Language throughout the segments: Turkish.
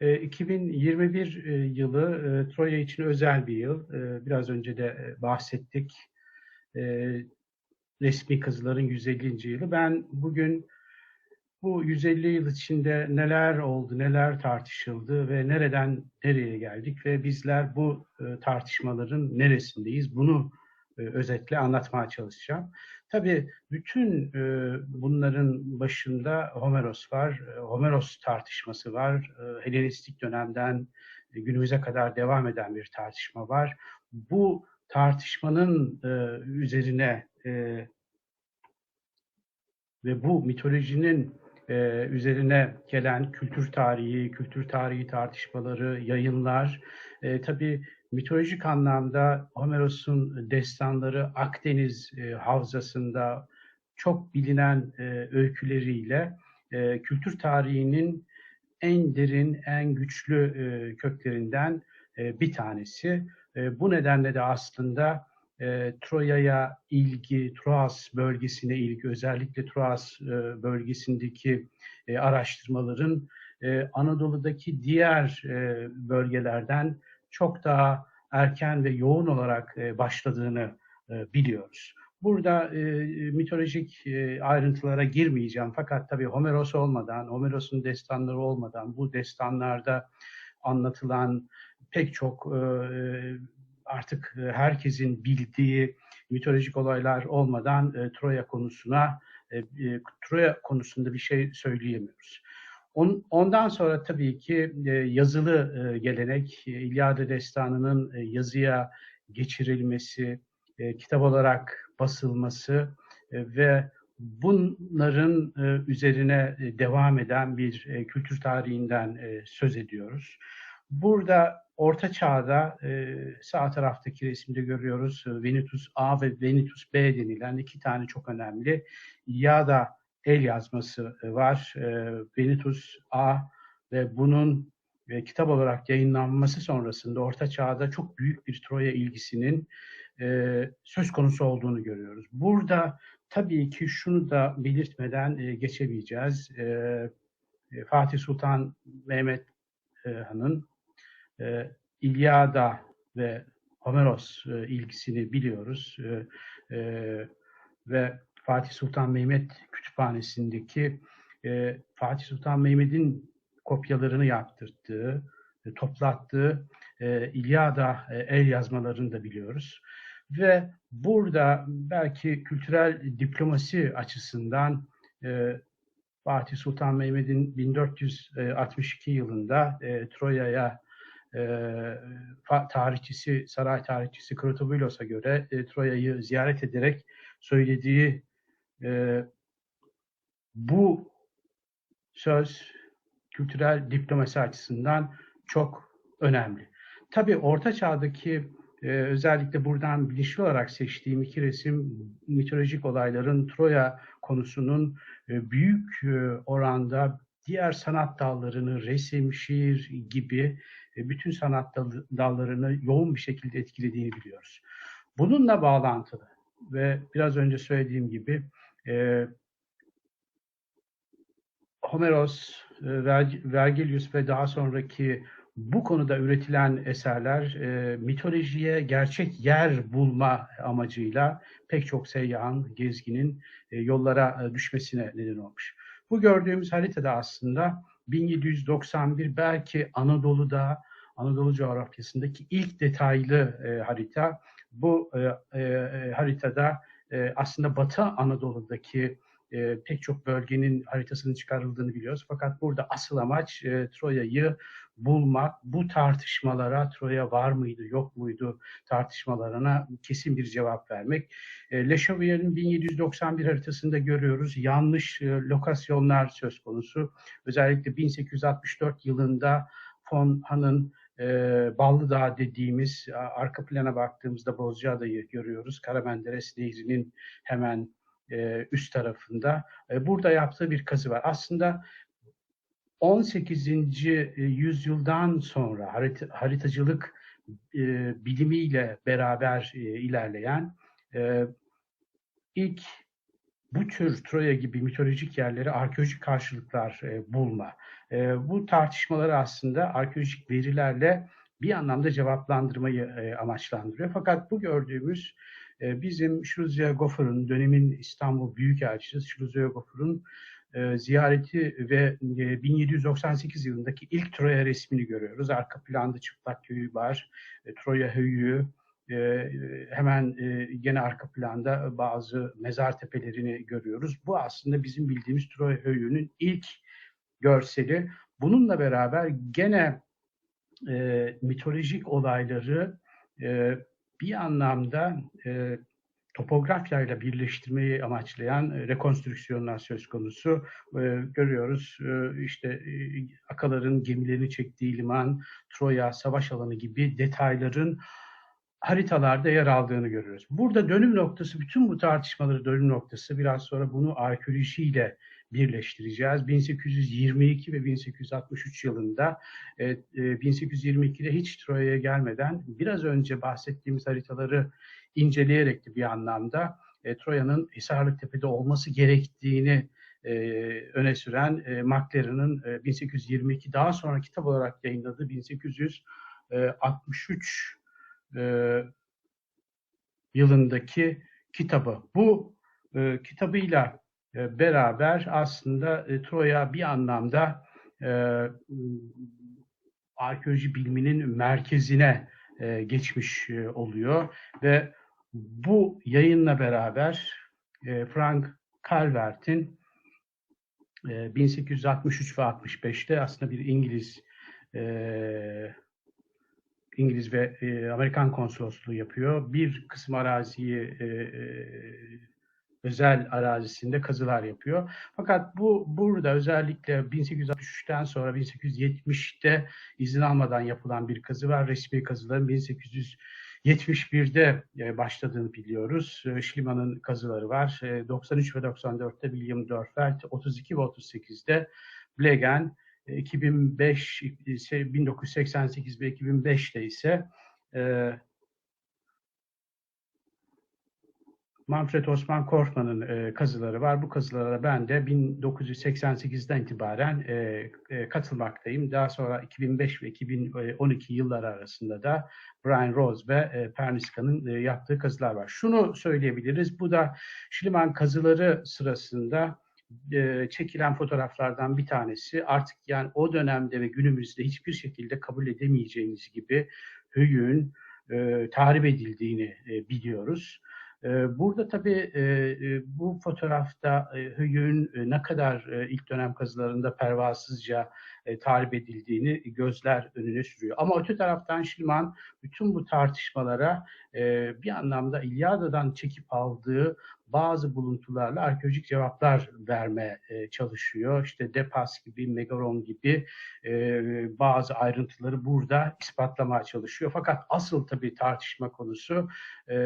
2021 e, yılı e, Troya için özel bir yıl. E, biraz önce de bahsettik. Resmi kazıların 150. yılı. Ben bugün bu 150 yıl içinde neler oldu, neler tartışıldı ve nereden nereye geldik ve bizler bu tartışmaların neresindeyiz bunu özetle anlatmaya çalışacağım. Tabii bütün e, bunların başında Homeros var. E, Homeros tartışması var. E, Helenistik dönemden günümüze kadar devam eden bir tartışma var. Bu tartışmanın üzerine ve bu mitolojinin üzerine gelen kültür tarihi, kültür tarihi tartışmaları, yayınlar, tabii mitolojik anlamda Homeros'un destanları Akdeniz e, havzasında çok bilinen e, öyküleriyle e, kültür tarihinin en derin, en güçlü e, köklerinden e, bir tanesi. E, bu nedenle de aslında e, Troya'ya ilgi, Troas bölgesine ilgi, özellikle Troas e, bölgesindeki e, araştırmaların e, Anadolu'daki diğer e, bölgelerden çok daha erken ve yoğun olarak e, başladığını e, biliyoruz. Burada e, mitolojik e, ayrıntılara girmeyeceğim fakat tabii Homeros olmadan, Homeros'un destanları olmadan bu destanlarda anlatılan pek çok e, artık herkesin bildiği mitolojik olaylar olmadan e, Troya konusuna e, e, Troya konusunda bir şey söyleyemiyoruz. Ondan sonra tabii ki e, yazılı e, gelenek, e, İlyada Destanı'nın yazıya geçirilmesi, kitap olarak basılması ve bunların üzerine devam eden bir kültür tarihinden söz ediyoruz. Burada Orta Çağ'da sağ taraftaki resimde görüyoruz Venetus A ve Venetus B denilen iki tane çok önemli İlyada el yazması e, var. E, A ve bunun e, kitap olarak yayınlanması sonrasında Orta Çağ'da çok büyük bir Troya ilgisinin söz konusu olduğunu görüyoruz. Burada tabii ki şunu da belirtmeden geçemeyeceğiz. Fatih Sultan Mehmet Han'ın İlyada ve Homeros ilgisini biliyoruz. Ve Fatih Sultan Mehmet Kütüphanesi'ndeki e, Fatih Sultan Mehmet'in kopyalarını yaptırdığı, e, toplattığı e, İlyada e, el yazmalarını da biliyoruz. Ve burada belki kültürel diplomasi açısından e, Fatih Sultan Mehmet'in 1462 yılında e, Troya'ya e, tarihçisi, saray tarihçisi Krotobulos'a göre e, Troya'yı ziyaret ederek söylediği e, bu söz kültürel diplomasi açısından çok önemli. Tabii Orta Çağ'daki e, özellikle buradan bilinçli olarak seçtiğim iki resim mitolojik olayların Troya konusunun e, büyük e, oranda diğer sanat dallarını, resim, şiir gibi e, bütün sanat dallarını yoğun bir şekilde etkilediğini biliyoruz. Bununla bağlantılı ve biraz önce söylediğim gibi e, Homeros, Vergilius ve daha sonraki bu konuda üretilen eserler e, mitolojiye gerçek yer bulma amacıyla pek çok seyyahın, gezginin e, yollara e, düşmesine neden olmuş. Bu gördüğümüz haritada aslında 1791 belki Anadolu'da, Anadolu coğrafyasındaki ilk detaylı e, harita. Bu e, e, haritada e, aslında Batı Anadolu'daki e, pek çok bölgenin haritasının çıkarıldığını biliyoruz. Fakat burada asıl amaç e, Troya'yı bulmak, bu tartışmalara Troya var mıydı, yok muydu tartışmalarına kesin bir cevap vermek. E, Le Chevalier'in 1791 haritasında görüyoruz yanlış e, lokasyonlar söz konusu. Özellikle 1864 yılında Von Han'ın e, Ballı Dağ dediğimiz arka plana baktığımızda Bozcaada'yı görüyoruz. Karamenderes Nehri'nin hemen e, üst tarafında. E, burada yaptığı bir kazı var. Aslında 18. E, yüzyıldan sonra harit haritacılık e, bilimiyle beraber e, ilerleyen e, ilk bu tür Troya gibi mitolojik yerlere arkeolojik karşılıklar e, bulma. E, bu tartışmaları aslında arkeolojik verilerle bir anlamda cevaplandırmayı e, amaçlandırıyor. Fakat bu gördüğümüz e, bizim Şuruzya Gofur'un, dönemin İstanbul Büyükelçisi Şuruzya Gofur'un e, ziyareti ve e, 1798 yılındaki ilk Troya resmini görüyoruz. Arka planda çıplak köyü var, e, Troya höyüğü, e, hemen e, gene arka planda bazı mezar tepelerini görüyoruz. Bu aslında bizim bildiğimiz Troya höyüğünün ilk görseli. Bununla beraber gene e, mitolojik olayları e, bir anlamda e, topografyayla birleştirmeyi amaçlayan rekonstrüksiyonlar söz konusu. E, görüyoruz e, işte e, akaların gemilerini çektiği liman, Troya, savaş alanı gibi detayların haritalarda yer aldığını görüyoruz. Burada dönüm noktası, bütün bu tartışmaları dönüm noktası biraz sonra bunu arkeolojiyle birleştireceğiz. 1822 ve 1863 yılında e, 1822'de hiç Troya'ya gelmeden biraz önce bahsettiğimiz haritaları inceleyerek de bir anlamda e, Troya'nın Hisarlıktepe'de olması gerektiğini e, öne süren e, McLaren'ın e, 1822 daha sonra kitap olarak yayınladığı 1863 e, yılındaki kitabı. Bu e, kitabıyla e, beraber aslında e, Troya bir anlamda e, arkeoloji biliminin merkezine e, geçmiş e, oluyor ve bu yayınla beraber e, Frank Calvert'in e, 1863 ve 65'te aslında bir İngiliz e, İngiliz ve e, Amerikan konsolosluğu yapıyor. Bir kısım araziyi e, e, özel arazisinde kazılar yapıyor. Fakat bu burada özellikle 1863'ten sonra 1870'te izin almadan yapılan bir kazı var. Resmi kazıların 1871'de e, başladığını biliyoruz. E, Schliemann'ın kazıları var. 93 e, ve 94'te William Dörfeld, 32 ve 38'de Blegen, 2005, 1988 ve 2005'te ise Manfred Osman Korkman'ın e, kazıları var. Bu kazılara ben de 1988'den itibaren e, e, katılmaktayım. Daha sonra 2005 ve 2012 yılları arasında da Brian Rose ve e, Perniska'nın e, yaptığı kazılar var. Şunu söyleyebiliriz. Bu da Schliemann kazıları sırasında e, çekilen fotoğraflardan bir tanesi. Artık yani o dönemde ve günümüzde hiçbir şekilde kabul edemeyeceğimiz gibi hüyün e, tahrip edildiğini e, biliyoruz. Burada tabii bu fotoğrafta Hüyük'ün ne kadar ilk dönem kazılarında pervasızca tahrip edildiğini gözler önüne sürüyor. Ama öte taraftan Şilman bütün bu tartışmalara bir anlamda İlyada'dan çekip aldığı bazı buluntularla arkeolojik cevaplar verme e, çalışıyor. İşte Depas gibi, Megaron gibi e, bazı ayrıntıları burada ispatlamaya çalışıyor. Fakat asıl tabii tartışma konusu e,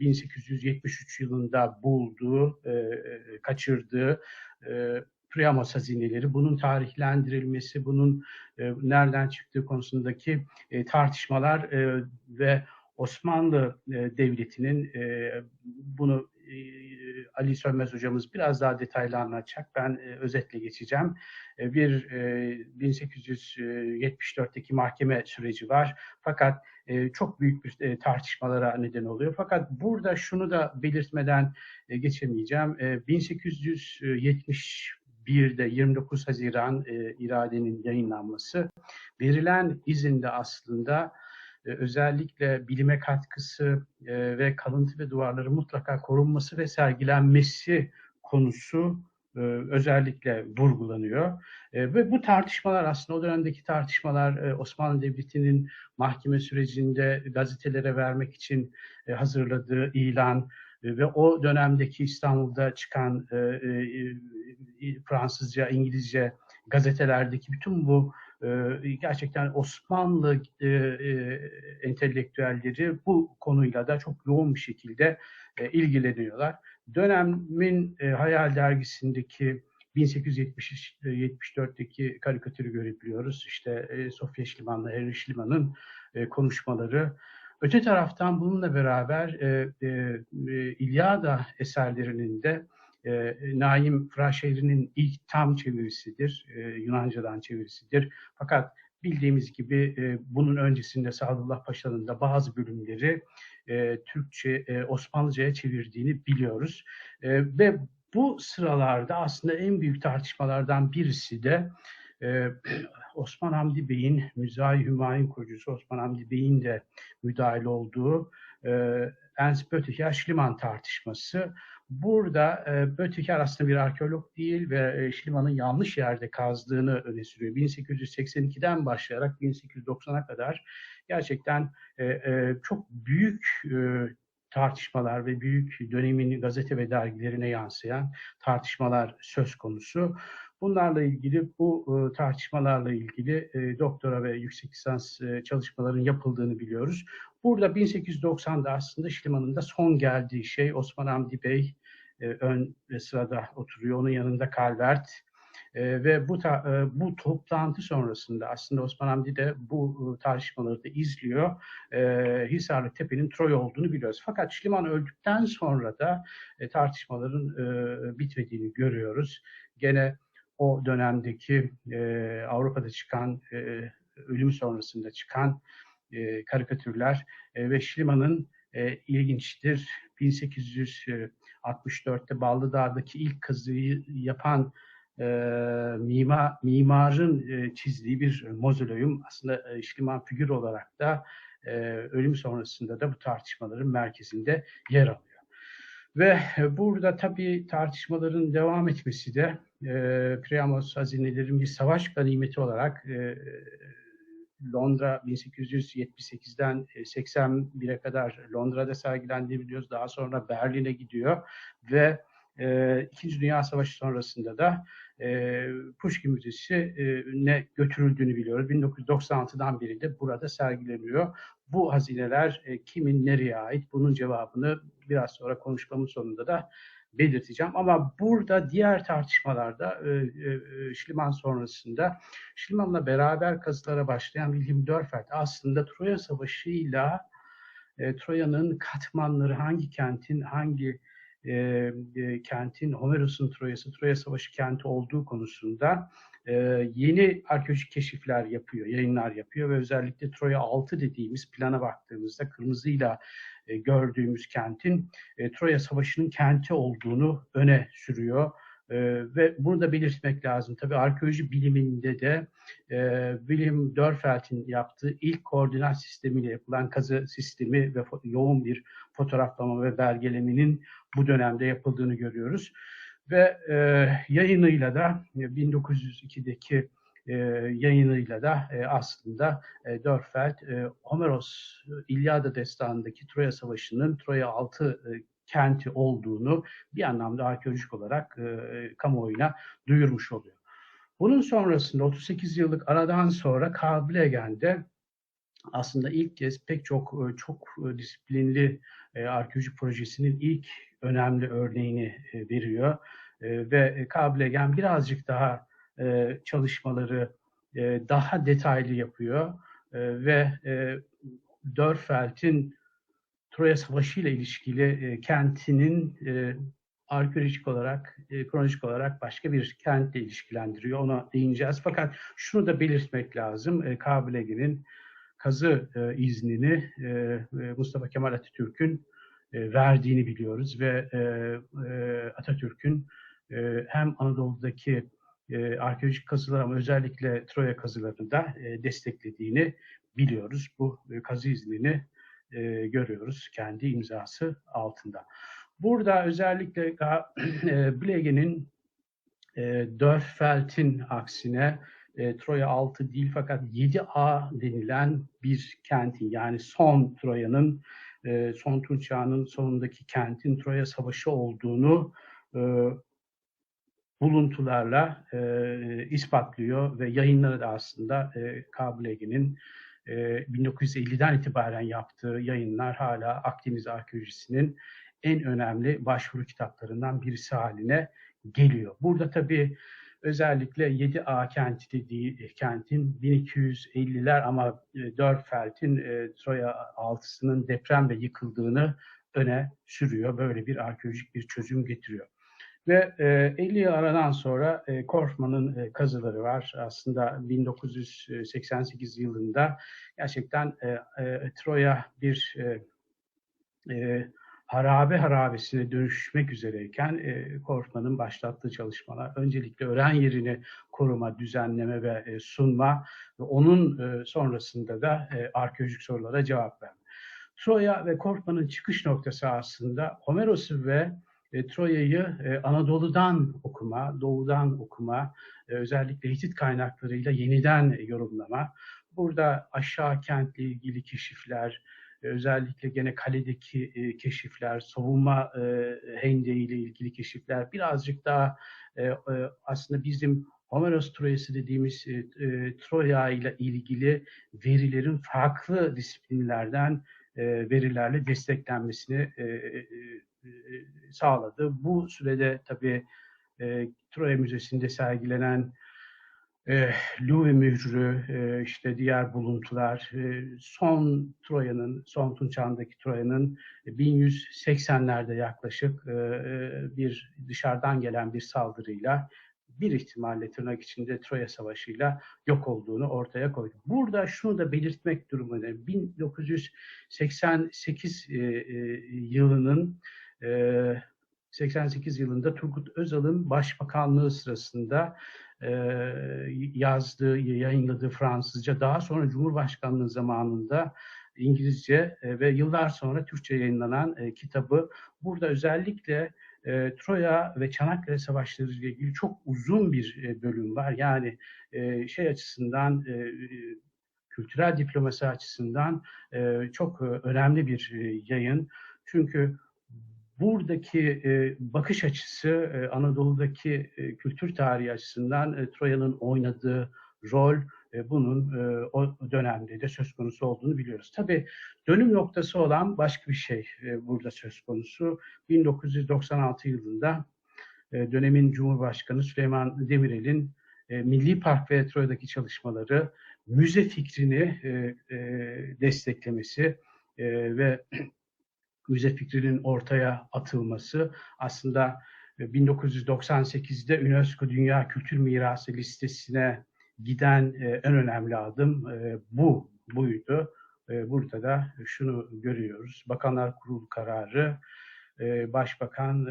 1873 yılında bulduğu, e, kaçırdığı e, Priamos hazineleri, bunun tarihlendirilmesi, bunun e, nereden çıktığı konusundaki e, tartışmalar e, ve Osmanlı e, Devleti'nin e, bunu e, Ali Sönmez hocamız biraz daha detaylı anlatacak. Ben e, özetle geçeceğim. E, bir e, 1874'teki mahkeme süreci var. Fakat e, çok büyük bir e, tartışmalara neden oluyor. Fakat burada şunu da belirtmeden e, geçemeyeceğim. E, 1871'de 29 Haziran e, iradenin yayınlanması verilen izinde aslında özellikle bilime katkısı e, ve kalıntı ve duvarları mutlaka korunması ve sergilenmesi konusu e, özellikle vurgulanıyor. Ve bu tartışmalar aslında o dönemdeki tartışmalar Osmanlı Devleti'nin mahkeme sürecinde gazetelere vermek için hazırladığı ilan ve o dönemdeki İstanbul'da çıkan Fransızca, İngilizce gazetelerdeki bütün bu gerçekten Osmanlı e, e, entelektüelleri bu konuyla da çok yoğun bir şekilde e, ilgileniyorlar. Dönemin Hayal Dergisi'ndeki 1874'teki karikatürü görebiliyoruz. İşte Sofya Şliman'la Harry Şliman'ın konuşmaları. Öte taraftan bununla beraber İlyada eserlerinin de e, Naim Fırat ilk tam çevirisidir, e, Yunanca'dan çevirisidir. Fakat bildiğimiz gibi e, bunun öncesinde Sadullah Paşa'nın da bazı bölümleri e, Türkçe, e, Osmanlıca'ya çevirdiğini biliyoruz. E, ve bu sıralarda aslında en büyük tartışmalardan birisi de e, Osman Hamdi Bey'in, Müzahi Hümayun kurucusu Osman Hamdi Bey'in de müdahil olduğu e, Ernst Böttcher Schliemann tartışması. Burada e, Böttcher aslında bir arkeolog değil ve e, Schliemann'ın yanlış yerde kazdığını öne sürüyor. 1882'den başlayarak 1890'a kadar gerçekten e, e, çok büyük e, tartışmalar ve büyük dönemin gazete ve dergilerine yansıyan tartışmalar söz konusu. Bunlarla ilgili, bu e, tartışmalarla ilgili e, doktora ve yüksek lisans e, çalışmaların yapıldığını biliyoruz. Burada 1890'da aslında Şliman'ın da son geldiği şey Osman Hamdi Bey e, ön sırada oturuyor. Onun yanında Calvert e, ve bu ta, e, bu toplantı sonrasında aslında Osman Hamdi de bu e, tartışmaları da izliyor. E, Hisarlı Tepe'nin Troy olduğunu biliyoruz. Fakat Şliman öldükten sonra da e, tartışmaların e, bitmediğini görüyoruz. Gene o dönemdeki e, Avrupa'da çıkan e, ölüm sonrasında çıkan e, karikatürler e, ve Schliemann'ın e, ilginçtir. 1864'te Ballıdağ'daki ilk kazıyı yapan e, mimar, mimarın e, çizdiği bir mozoleum aslında e, Schliemann figür olarak da e, ölüm sonrasında da bu tartışmaların merkezinde yer alıyor. Ve burada tabii tartışmaların devam etmesi de e, Priamos hazinelerin bir savaş ganimeti olarak e, Londra 1878'den 81'e kadar Londra'da sergilendiğini biliyoruz. Daha sonra Berlin'e gidiyor ve e, İkinci Dünya Savaşı sonrasında da e, Pushkin Müzesi'ne götürüldüğünü biliyoruz. 1996'dan beri de burada sergileniyor. Bu hazineler e, kimin nereye ait? Bunun cevabını biraz sonra konuşmamın sonunda da belirteceğim. Ama burada diğer tartışmalarda e, e, Schliemann sonrasında Schliemann'la beraber kazılara başlayan Wilhelm Dörfert aslında Troya Savaşı'yla e, Troya'nın katmanları hangi kentin hangi e, e, kentin Homeros'un Troya'sı, Troya Savaşı kenti olduğu konusunda e, yeni arkeolojik keşifler yapıyor, yayınlar yapıyor ve özellikle Troya 6 dediğimiz plana baktığımızda kırmızıyla e, gördüğümüz kentin e, Troya Savaşı'nın kenti olduğunu öne sürüyor. E, ve bunu da belirtmek lazım. Tabii arkeoloji biliminde de e, William Dörfeld'in yaptığı ilk koordinat sistemiyle yapılan kazı sistemi ve yoğun bir fotoğraflama ve belgelemenin bu dönemde yapıldığını görüyoruz. Ve e, yayınıyla da 1902'deki e, yayınıyla da e, aslında e, Dörfeld, e, Homeros e, İlyada destanındaki Troya Savaşı'nın Troya altı e, kenti olduğunu bir anlamda arkeolojik olarak e, kamuoyuna duyurmuş oluyor. Bunun sonrasında 38 yıllık aradan sonra Kablegen'de aslında ilk kez pek çok e, çok e, disiplinli e, arkeoloji projesinin ilk önemli örneğini e, veriyor. E, ve Kablegen birazcık daha e, çalışmaları daha detaylı yapıyor ve Dörfeld'in Troya Savaşı ile ilişkili kentinin arkeolojik olarak, kronolojik olarak başka bir kentle ilişkilendiriyor. Ona değineceğiz. Fakat şunu da belirtmek lazım. Kabilegi'nin kazı iznini Mustafa Kemal Atatürk'ün verdiğini biliyoruz ve e, e, Atatürk'ün e, hem Anadolu'daki e, arkeolojik kazılar ama özellikle Troya kazılarını da e, desteklediğini biliyoruz. Bu e, kazı iznini e, görüyoruz kendi imzası altında. Burada özellikle e, Blege'nin e, Dörfeld'in aksine e, Troya 6 değil fakat 7A denilen bir kentin yani son Troya'nın e, son Tunç Çağı'nın sonundaki kentin Troya Savaşı olduğunu e, buluntularla e, ispatlıyor ve yayınları da aslında e, Kabulegi'nin e, 1950'den itibaren yaptığı yayınlar hala Akdeniz arkeolojisinin en önemli başvuru kitaplarından birisi haline geliyor. Burada tabii özellikle 7A kenti dediği kentin 1250'ler ama e, Dörfeld'in e, Troya altısının depremle yıkıldığını öne sürüyor. Böyle bir arkeolojik bir çözüm getiriyor. Ve e, 50 yıl aradan sonra e, Korfman'ın e, kazıları var. Aslında 1988 yılında gerçekten e, e, Troya bir e, e, harabe harabesine dönüşmek üzereyken e, Korkman'ın başlattığı çalışmalar öncelikle öğren yerini koruma, düzenleme ve e, sunma ve onun e, sonrasında da e, arkeolojik sorulara cevap verme. Troya ve Korkman'ın çıkış noktası aslında Homeros'u ve e, Troya'yı e, Anadolu'dan okuma, doğudan okuma, e, özellikle Hitit kaynaklarıyla yeniden yorumlama. Burada aşağı kentle ilgili keşifler, özellikle gene kaledeki e, keşifler, savunma e, hendeği ile ilgili keşifler birazcık daha e, e, aslında bizim Homeros Troyası dediğimiz e, e, Troya ile ilgili verilerin farklı disiplinlerden e, verilerle desteklenmesini e, e, e sağladı. Bu sürede tabii e, Troya Müzesi'nde sergilenen e, Louis mührü, e, işte diğer buluntular, e, son Troya'nın, son Tunçağ'ındaki Troya'nın 1180'lerde yaklaşık e, bir dışarıdan gelen bir saldırıyla bir ihtimalle tırnak içinde Troya Savaşı'yla yok olduğunu ortaya koydu. Burada şunu da belirtmek durumunda 1988 e, e, yılının e, 88 yılında Turgut Özal'ın başbakanlığı sırasında yazdığı, yayınladığı Fransızca, daha sonra Cumhurbaşkanlığı zamanında İngilizce e, ve yıllar sonra Türkçe yayınlanan e, kitabı burada özellikle e, Troya ve Çanakkale Savaşları ile ilgili çok uzun bir e, bölüm var. Yani e, şey açısından e, kültürel diplomasi açısından e, çok e, önemli bir e, yayın. Çünkü buradaki e, bakış açısı e, Anadolu'daki e, kültür tarihi açısından e, Troya'nın oynadığı rol e, bunun e, o dönemde de söz konusu olduğunu biliyoruz. Tabii dönüm noktası olan başka bir şey e, burada söz konusu. 1996 yılında e, dönemin Cumhurbaşkanı Süleyman Demirel'in e, Milli Park ve Troya'daki çalışmaları müze fikrini e, e, desteklemesi e, ve müze fikrinin ortaya atılması aslında 1998'de e, UNESCO Dünya Kültür Mirası listesine giden e, en önemli adım e, bu buydu. Burada da şunu görüyoruz. Bakanlar Kurulu kararı, Başbakan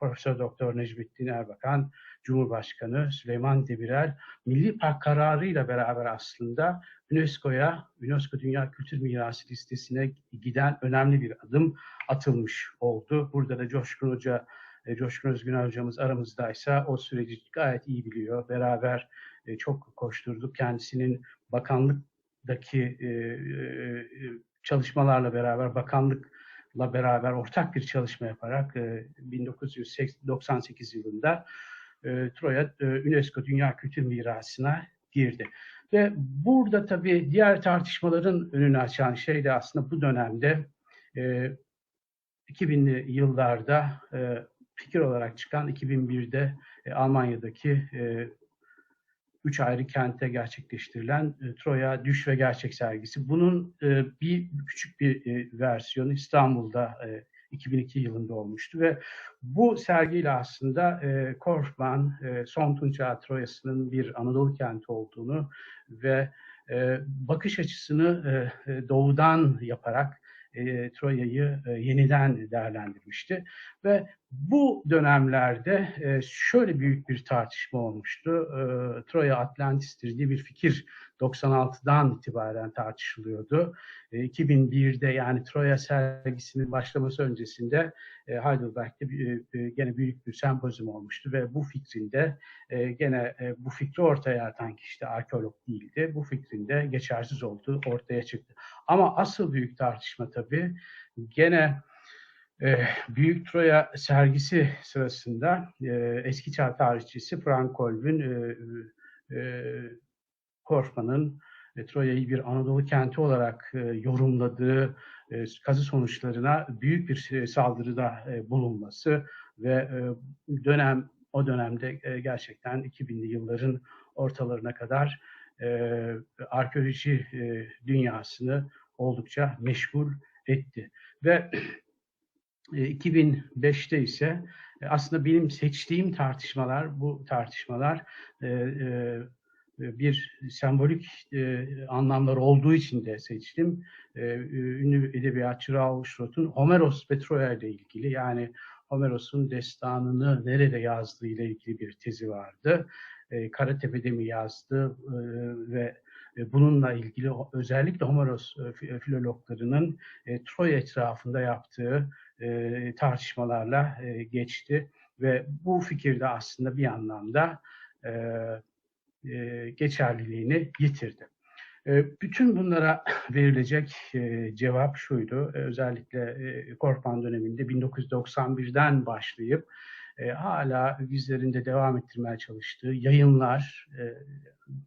Profesör Doktor Necmettin Erbakan, Cumhurbaşkanı Süleyman Demirel Milli Park kararıyla beraber aslında UNESCO'ya, UNESCO Dünya Kültür Mirası listesine giden önemli bir adım atılmış oldu. Burada da Coşkun Hoca, e, Coşkun Özgün hocamız aramızdaysa o süreci gayet iyi biliyor. Beraber e, çok koşturduk. Kendisinin bakanlıktaki e, çalışmalarla beraber, bakanlıkla beraber ortak bir çalışma yaparak 1998 yılında Troya UNESCO Dünya Kültür Mirası'na girdi. Ve burada tabii diğer tartışmaların önünü açan şey de aslında bu dönemde e, 2000'li yıllarda e, fikir olarak çıkan 2001'de e, Almanya'daki e, üç ayrı kente gerçekleştirilen e, Troya Düş ve Gerçek sergisi. Bunun e, bir küçük bir e, versiyonu İstanbul'da e, 2002 yılında olmuştu ve bu sergiyle aslında e, Korfman, e, Son Tunça Troya'sının bir Anadolu kenti olduğunu ve e, bakış açısını e, e doğudan yaparak e, Troya'yı e, yeniden değerlendirmişti. Ve bu dönemlerde e, şöyle büyük bir tartışma olmuştu. E, Troya Atlantis'tir diye bir fikir 96'dan itibaren tartışılıyordu. E, 2001'de yani Troya sergisinin başlaması öncesinde e, Heidelberg'de e, e, gene büyük bir sempozyum olmuştu ve bu fikrinde e, gene e, bu fikri ortaya atan kişi de arkeolog değildi. Bu fikrinde geçersiz olduğu ortaya çıktı. Ama asıl büyük tartışma tabii gene e, Büyük Troya sergisi sırasında e, eski çağ tarihçisi Frank Kolb'ün e, e, Korfman'ın e, Troya'yı bir Anadolu kenti olarak yorumladığı kazı sonuçlarına büyük bir saldırıda bulunması ve dönem o dönemde gerçekten 2000'li yılların ortalarına kadar arkeoloji dünyasını oldukça meşgul etti. Ve 2005'te ise E, aslında benim seçtiğim tartışmalar, bu tartışmalar e, e, bir sembolik e, anlamlar olduğu için de seçtim. E, ünlü edebiyatçı Raul Schrott'un Homeros ve Troya ile ilgili yani Homeros'un destanını nerede yazdığı ile ilgili bir tezi vardı. E, Karatepe'de mi yazdı e, ve e, bununla ilgili özellikle Homeros e, filologlarının e, Troya etrafında yaptığı e, tartışmalarla e, geçti ve bu fikir de aslında bir anlamda e, e, geçerliliğini yitirdi. E, bütün bunlara verilecek e, cevap şuydu. E, özellikle e, Korkman döneminde 1991'den başlayıp e, hala bizlerinde devam ettirmeye çalıştığı yayınlar, e,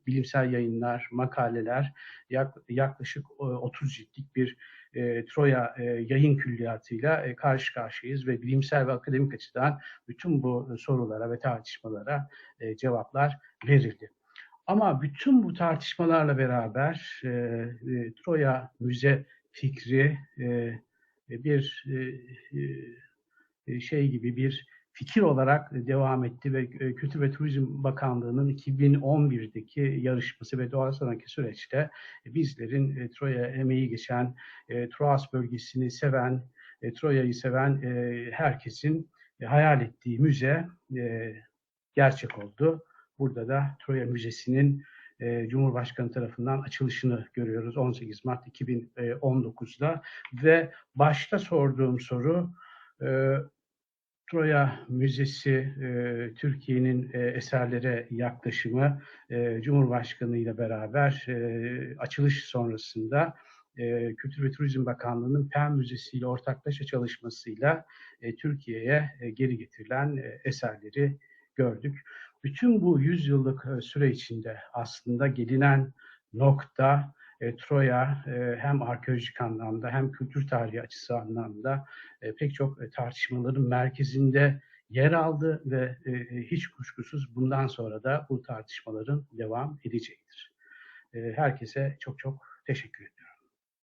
bilimsel yayınlar, makaleler, yak, yaklaşık 30 ciltlik bir e, Troya e, yayın külliyatıyla e, karşı karşıyayız ve bilimsel ve akademik açıdan bütün bu sorulara ve tartışmalara e, cevaplar verildi. Ama bütün bu tartışmalarla beraber e, e, Troya müze fikri e, bir e, e, şey gibi bir fikir olarak devam etti ve e, Kültür ve Turizm Bakanlığı'nın 2011'deki yarışması ve daha sonraki süreçte bizlerin e, Troya emeği geçen, e, Troas bölgesini seven, Troya'yı seven herkesin hayal ettiği müze gerçek oldu. Burada da Troya Müzesi'nin Cumhurbaşkanı tarafından açılışını görüyoruz 18 Mart 2019'da ve başta sorduğum soru Troya Müzesi e, Türkiye'nin e, eserlere yaklaşımı e, Cumhurbaşkanı ile beraber e, açılış sonrasında e, Kültür ve Turizm Bakanlığı'nın PEN Müzesi ile ortaklaşa çalışmasıyla e, Türkiye'ye e, geri getirilen e, eserleri gördük. Bütün bu yüzyıllık e, süre içinde aslında gelinen nokta e, Troya e, hem arkeolojik anlamda hem kültür tarihi açısı anlamda e, pek çok e, tartışmaların merkezinde yer aldı ve e, e, hiç kuşkusuz bundan sonra da bu tartışmaların devam edecektir. E, herkese çok çok teşekkür ediyorum.